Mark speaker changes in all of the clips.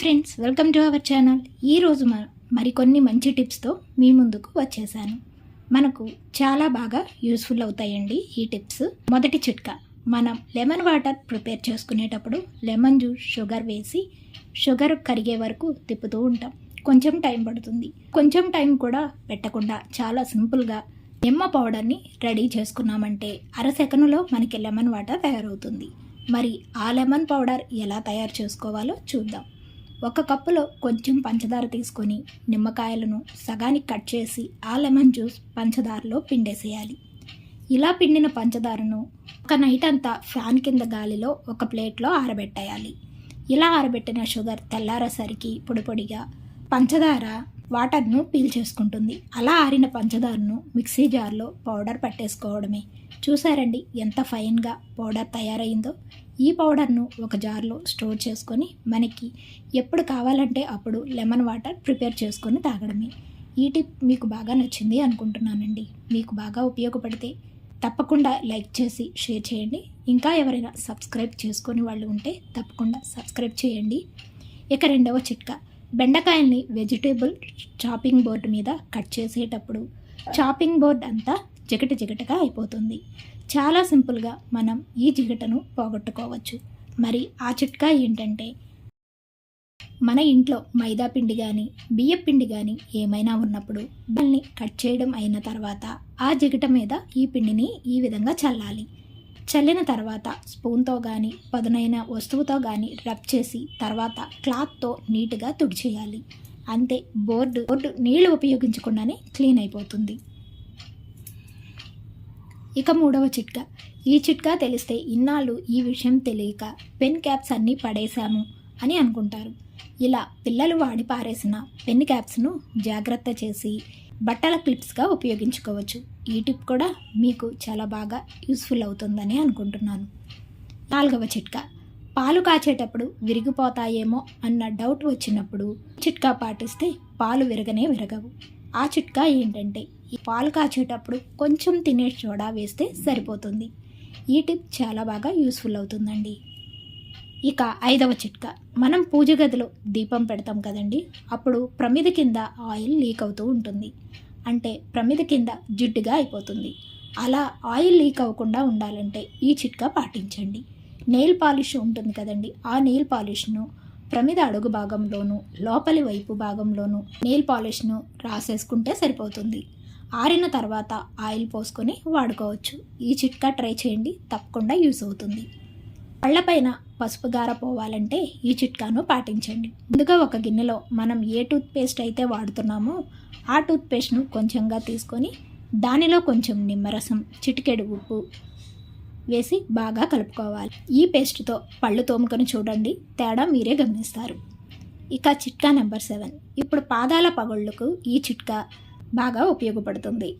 Speaker 1: Friends welcome to our channel ఈరోజు మ మరికొన్ని మంచి టిప్స్తో మీ ముందుకు వచ్చేసాను. మనకు చాలా బాగా యూస్ఫుల్ అవుతాయండి ఈ టిప్స్ మొదటి చిట్కా మనం లెమన్ వాటర్ ప్రిపేర్ చేసుకునేటప్పుడు లెమన్ జ్యూస్ షుగర్ వేసి షుగర్ కరిగే వరకు తిప్పుతూ ఉంటాం. కొంచెం టైం పడుతుంది. కొంచెం టైం కూడా పెట్టకుండా చాలా సింపుల్గా నిమ్మ పౌడర్ని రెడీ చేసుకున్నామంటే అర సెకనులో మనకి లెమన్ వాటర్ తయారవుతుంది. మరి ఆ లెమన్ పౌడర్ ఎలా తయారు చేసుకోవాలో చూద్దాం. ఒక కప్పులో కొంచెం పంచదార తీసుకొని నిమ్మకాయలను సగానికి కట్ చేసి ఆ లెమన్ జ్యూస్ పంచదారలో పిండేసేయాలి. ఇలా పిండిన పంచదారను ఒక నైట్ అంతా ఫ్యాన్ కింద గాలిలో ఒక ప్లేట్లో ఆరబెట్టేయాలి. ఇలా ఆరబెట్టిన షుగర్ తెల్లారేసరికి పొడి పొడిగా పంచదార వాటర్ను పీల్చేసుకుంటుంది అలా ఆరిన పంచదారను మిక్సీ జార్లో పౌడర్ పట్టేసుకోవడమే. చూసారండి ఎంత ఫైన్గా పౌడర్ తయారైందో? ఈ పౌడర్ను ఒక జార్లో స్టోర్ చేసుకొని మనకి ఎప్పుడు కావాలంటే అప్పుడు లెమన్ వాటర్ ప్రిపేర్ చేసుకొని తాగడమే. ఈ టిప్ మీకు బాగా నచ్చింది అనుకుంటున్నానండి. మీకు బాగా ఉపయోగపడితే తప్పకుండా లైక్ చేసి షేర్ చేయండి. ఇంకా ఎవరైనా సబ్స్క్రైబ్ చేసుకొని వాళ్ళు ఉంటే తప్పకుండా సబ్స్క్రైబ్ చేయండి. ఇక రెండవ చిట్కా బెండకాయల్ని వెజిటేబుల్ చాపింగ్ బోర్డు మీద కట్ చేసేటప్పుడు. చాపింగ్ బోర్డ్ అంతా జిగట జిగటగా అయిపోతుంది. చాలా సింపుల్గా మనం ఈ జిగటను పోగొట్టుకోవచ్చు. మరి ఆ చిట్కా ఏంటంటే మన ఇంట్లో మైదా పిండి కానీ బియ్యం పిండి కానీ ఏమైనా ఉన్నప్పుడు దాన్ని కట్ చేయడం అయిన తర్వాత ఆ జిగట మీద ఈ పిండిని ఈ విధంగా చల్లాలి. చల్లిన తర్వాత స్పూన్తో కానీ పదునైన వస్తువుతో కానీ రబ్ చేసి తర్వాత క్లాత్తో నీట్గా తుడిచేయాలి. అంతే బోర్డు బోర్డు నీళ్ళు ఉపయోగించకుండానే క్లీన్ అయిపోతుంది. ఇక మూడవ చిట్కా. ఈ చిట్కా తెలిస్తే ఇన్నాళ్ళు ఈ విషయం తెలియక పెన్ క్యాప్స్ అన్నీ పడేశాము అని అనుకుంటారు. ఇలా పిల్లలు వాడి పారేసిన పెన్ క్యాప్స్ను జాగ్రత్త చేసి బట్టల క్లిప్స్గా ఉపయోగించుకోవచ్చు. ఈ టిప్ కూడా మీకు చాలా బాగా యూస్ఫుల్ అవుతుందని అనుకుంటున్నాను. నాలుగవ చిట్కా. పాలు కాచేటప్పుడు విరిగిపోతాయేమో అన్న డౌట్ వచ్చినప్పుడు చిట్కా పాటిస్తే పాలు విరగనే విరగవు. ఆ చిట్కా ఏంటంటే ఈ పాలు కాచేటప్పుడు కొంచెం తినే సోడా వేస్తే సరిపోతుంది. ఈ టిప్ చాలా బాగా యూస్ఫుల్ అవుతుందండి. ఇక ఐదవ చిట్కా మనం పూజ గదిలో దీపం పెడతాం కదండి అప్పుడు ప్రమిద కింద ఆయిల్ లీక్ అవుతూ ఉంటుంది. అంటే ప్రమిద కింద జిడ్డుగా అయిపోతుంది. అలా ఆయిల్ లీక్ అవ్వకుండా ఉండాలంటే ఈ చిట్కా పాటించండి. నెయిల్ పాలిష్ ఉంటుంది కదండి ఆ నెయిల్ పాలిష్ను ప్రమిద అడుగు భాగంలోను లోపలి వైపు భాగంలోను నెయిల్ పాలిష్ను రాసేసుకుంటే సరిపోతుంది. ఆరిన తర్వాత ఆయిల్ పోసుకొని వాడుకోవచ్చు. ఈ చిట్కా ట్రై చేయండి తప్పకుండా యూస్ అవుతుంది. పళ్ళపైన పసుపు గార పోవాలంటే ఈ చిట్కాను పాటించండి. ముందుగా ఒక గిన్నెలో మనం ఏ టూత్పేస్ట్ అయితే వాడుతున్నామో ఆ టూత్పేస్ట్ను కొంచెంగా తీసుకొని దానిలో కొంచెం నిమ్మరసం చిటికెడు ఉప్పు వేసి బాగా కలుపుకోవాలి. ఈ పేస్ట్తో పళ్ళు తోముకొని చూడండి. తేడా మీరే గమనిస్తారు. ఇక చిట్కా నెంబర్ సెవెన్. ఇప్పుడు పాదాల పగుళ్ళకు ఈ చిట్కా బాగా ఉపయోగపడుతుంది.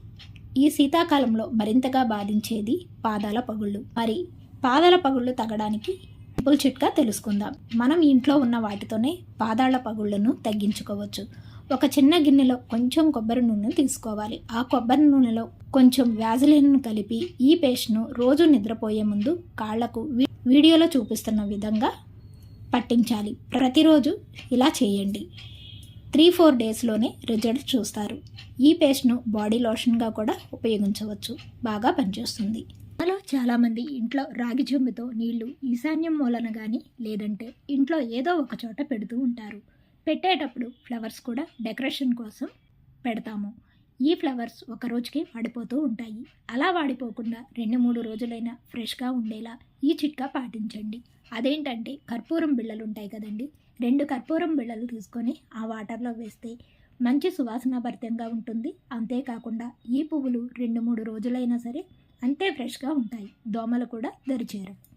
Speaker 1: ఈ శీతాకాలంలో మరింతగా బాధించేది పాదాల పగుళ్ళు. మరి పాదాల పగుళ్ళు తగ్గడానికి సింపుల్ చిట్కా తెలుసుకుందాం. మనం ఇంట్లో ఉన్న వాటితోనే పాదాల పగుళ్ళను తగ్గించుకోవచ్చు. ఒక చిన్న గిన్నెలో కొంచెం కొబ్బరి నూనెను తీసుకోవాలి. ఆ కొబ్బరి నూనెలో కొంచెం వ్యాజిలిన్ను కలిపి ఈ పేస్ట్ను రోజు నిద్రపోయే ముందు కాళ్ళకు వీ- వీడియోలో చూపిస్తున్న విధంగా పట్టించాలి. ప్రతిరోజు ఇలా చేయండి. త్రీ ఫోర్ డేస్లోనే రిజల్ట్ చూస్తారు. ఈ పేస్ట్ను బాడీ లోషన్గా కూడా ఉపయోగించవచ్చు. బాగా పనిచేస్తుంది. మనలో చాలామంది ఇంట్లో రాగి చెంబుతో నీళ్ళు ఈశాన్యం మూలన కానీ లేదంటే ఇంట్లో ఏదో ఒక చోట పెడుతూ ఉంటారు. పెట్టేటప్పుడు ఫ్లవర్స్ కూడా డెకరేషన్ కోసం పెడతాము. ఈ ఫ్లవర్స్ ఒక రోజుకి వాడిపోతూ ఉంటాయి. అలా వాడిపోకుండా రెండు మూడు రోజులైనా ఫ్రెష్గా ఉండేలా ఈ చిట్కా పాటించండి. అదేంటంటే కర్పూరం బిళ్ళలు ఉంటాయి కదండి. రెండు కర్పూరం బిళ్ళలు తీసుకొని ఆ వాటర్లో వేస్తే మంచి సువాసనాభరితంగా ఉంటుంది. అంతేకాకుండా ఈ పువ్వులు రెండు మూడు రోజులైనా సరే అంతే ఫ్రెష్గా ఉంటాయి. దోమలు కూడా దరిచేరు